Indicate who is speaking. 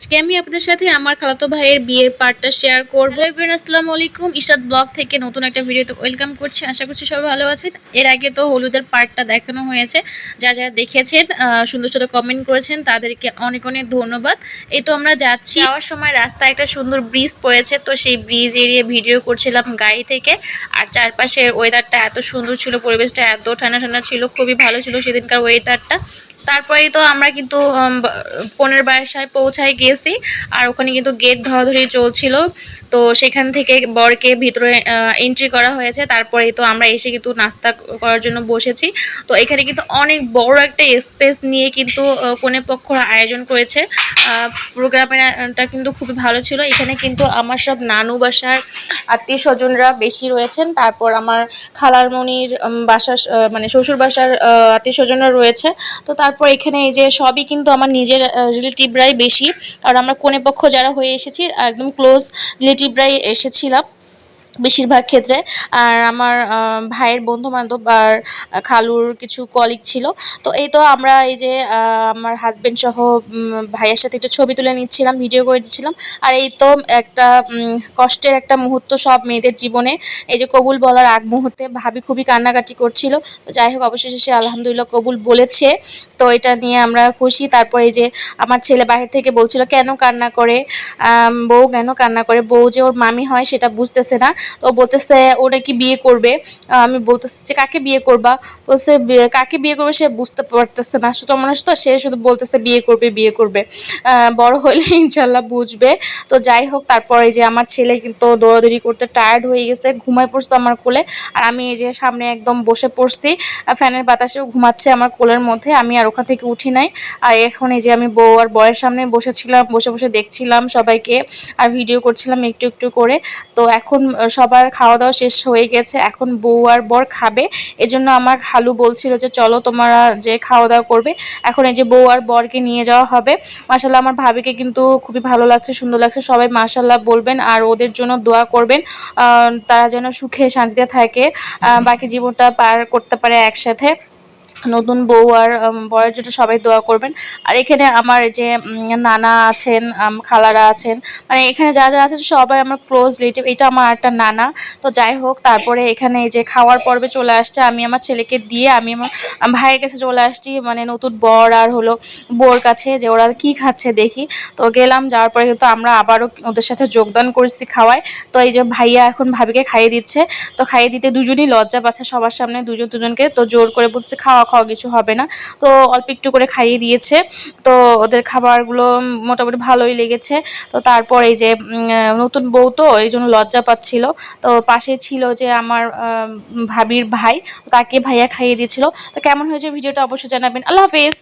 Speaker 1: আজকে আমি আপনাদের সাথে আমার খালাতো ভাইয়ের বিয়ের পার্টটা শেয়ার করব। এভরিন আসসালামু আলাইকুম। ইশাদ ব্লগ থেকে নতুন একটা ভিডিওতে ওয়েলকাম করছি। আশা করছি সবাই ভালো আছেন। এর আগে তো হলুদের পার্টটা দেখানো হয়েছে। যা যারা দেখেছেন সুন্দর সুন্দর কমেন্ট করেছেন, তাদেরকে অনেক অনেক ধন্যবাদ। এই তো আমরা যাচ্ছি। যাওয়ার সময় রাস্তায় একটা সুন্দর ব্রিজ পড়েছে, তো সেই ব্রিজ এরিয়ে ভিডিও করছিলাম গাড়ি থেকে। আর চারপাশের ওয়েদারটা এত সুন্দর ছিল, পরিবেশটা এত ঠান্ডা ঠান্ডা ছিল, খুবই ভালো ছিল সেদিনকার ওয়েদারটা তারপরেই তো আমরা কিন্তু পনেরো বাসায় পৌঁছায় গিয়েছি আর ওখানে কিন্তু গেট ধরাধরি চলছিল। তো সেখান থেকে বরকে ভিতরে এন্ট্রি করা হয়েছে। তারপরেই তো আমরা এসে কিন্তু নাস্তা করার জন্য বসেছি। তো এখানে কিন্তু অনেক বড় একটা স্পেস নিয়ে কিন্তু কনে পক্ষর আয়োজন করেছে। প্রোগ্রামটা কিন্তু খুবই ভালো ছিল। এখানে কিন্তু আমার সব নানু বাসার আত্মীয় স্বজনরা বেশি রয়েছেন। তারপর আমার খালার মনির বাসার মানে শ্বশুর বাসার আত্মীয় স্বজনরা রয়েছে। তো তারপর এখানে এই যে সবই কিন্তু আমার নিজের রিলেটিভরাই বেশি। আর আমরা কোনে পক্ষ যারা হয়ে এসেছি, একদম ক্লোজ রিলেটিভরাই এসেছিলাম। বেশিরভাগ ক্ষেত্রে। আর আমার ভাইয়ের বন্ধু বান্ধব আর খালুর কিছু কলিগ ছিল। তো এই তো আমরা এই যে আমার হাজবেন্ড সহ ভাইয়ের সাথে একটু ছবি তুলে নিচ্ছিলাম ভিডিও করে দিচ্ছিলাম। আর এই তো একটা কষ্টের একটা মুহূর্ত সব মেয়েদের জীবনে। এই যে কবুল বলার আগ মুহূর্তে ভাবি খুবই কান্নাকাটি করছিল। তো যাই হোক, অবশেষে সে আলহামদুলিল্লাহ কবুল বলেছে। তো এটা নিয়ে আমরা খুশি। তারপরে এই যে আমার ছেলে বাইরে থেকে বলছিল, কেন কান্না করে? বউ কেন কান্না করে? বউ যে ওর মামি হয়, সেটা বুঝতেছে না। তো বলতেছে ও নাকি বিয়ে করবে? আমি বলতেছি যে, কাকে বিয়ে করবা? বলছে কাকে বিয়ে করবে সে বুঝতে পারতেছে না। ছোট মানুষ তো সে শুধু বলতেছে, বিয়ে করবে বিয়ে করবে। বড় হলে ইনশাল্লাহ বুঝবে। তো যাই হোক, তারপরে যে আমার ছেলে কিন্তু দৌড়াদৌড়ি করতে টায়ার্ড হয়ে গেছে, ঘুমায় পড়ছে আমার কোলে। আর আমি এই যে সামনে একদম বসে পড়ছি ফ্যানের বাতাসেও ঘুমাচ্ছে আমার কোলের মধ্যে। আমি আর ওখান থেকে উঠি নাই। আর এখন এই যে আমি বউ আর বয়ের সামনে বসেছিলাম, বসে বসে দেখছিলাম সবাইকে। আর ভিডিও করছিলাম একটু একটু করে। তো এখন সবার খাওয়া দাওয়া শেষ হয়ে গেছে। এখন বউ আর বর খাবে। এজন্য আমার হালু বলছিল যে, চলো তোমরা যে খাওয়া দাওয়া করবে, এখন এই যে বউ আর বরকে নিয়ে যাওয়া হবে। মাসাল্লাহ আমার ভাবিকে কিন্তু খুবই ভালো লাগছে, সুন্দর লাগছে। সবাই মাসাল্লাহ বলবেন আর ওদের জন্য দোয়া করবেন। তারা যেন সুখে শান্তিতে থাকে। বাকি জীবনটা পার করতে পারে একসাথে। নতুন বউ আর বরের জন্য সবাই দোয়া করবেন। আর এখানে আমার যে নানা আছেন খালারা আছেন মানে এখানে যা যা আছেন সবাই আমার ক্লোজ রিলেটিভ এটা আমার একটা নানা। তো যাই হোক, তারপরে এখানে যে খাওয়ার পর্বে চলে আসছে, আমি আমার ছেলেকে দিয়ে আমি আমার ভাইয়ের কাছে চলে আসছি মানে নতুন বর আর হলো বউর কাছে যে ওরা কি খাচ্ছে দেখি। তো গেলাম, যাওয়ার পরে কিন্তু আমরা আবারও ওদের সাথে যোগদান করেছি খাওয়ায়। তো এই যে ভাইয়া এখন ভাবিকে খাইয়ে দিচ্ছে। তো খাইয়ে দিতে দুজনই লজ্জা পাচ্ছে সবার সামনে, দুজন দুজনকে। তো জোর করে বলছে খাওয়া খাওয়া কিছু হবে না। তো অল্প একটু করে খাইয়ে দিয়েছে। তো ওদের খাবারগুলো মোটামুটি ভালোই লেগেছে। তো তারপর এই যে নতুন বউ তো, এই জন্য লজ্জা পাচ্ছিল। তো পাশে ছিল যে আমার ভাবির ভাই, তাকে ভাইয়া খাইয়ে দিয়েছিল। তো কেমন হয়েছে ভিডিওটা অবশ্যই জানাবেন। আল্লাহ হাফেজ।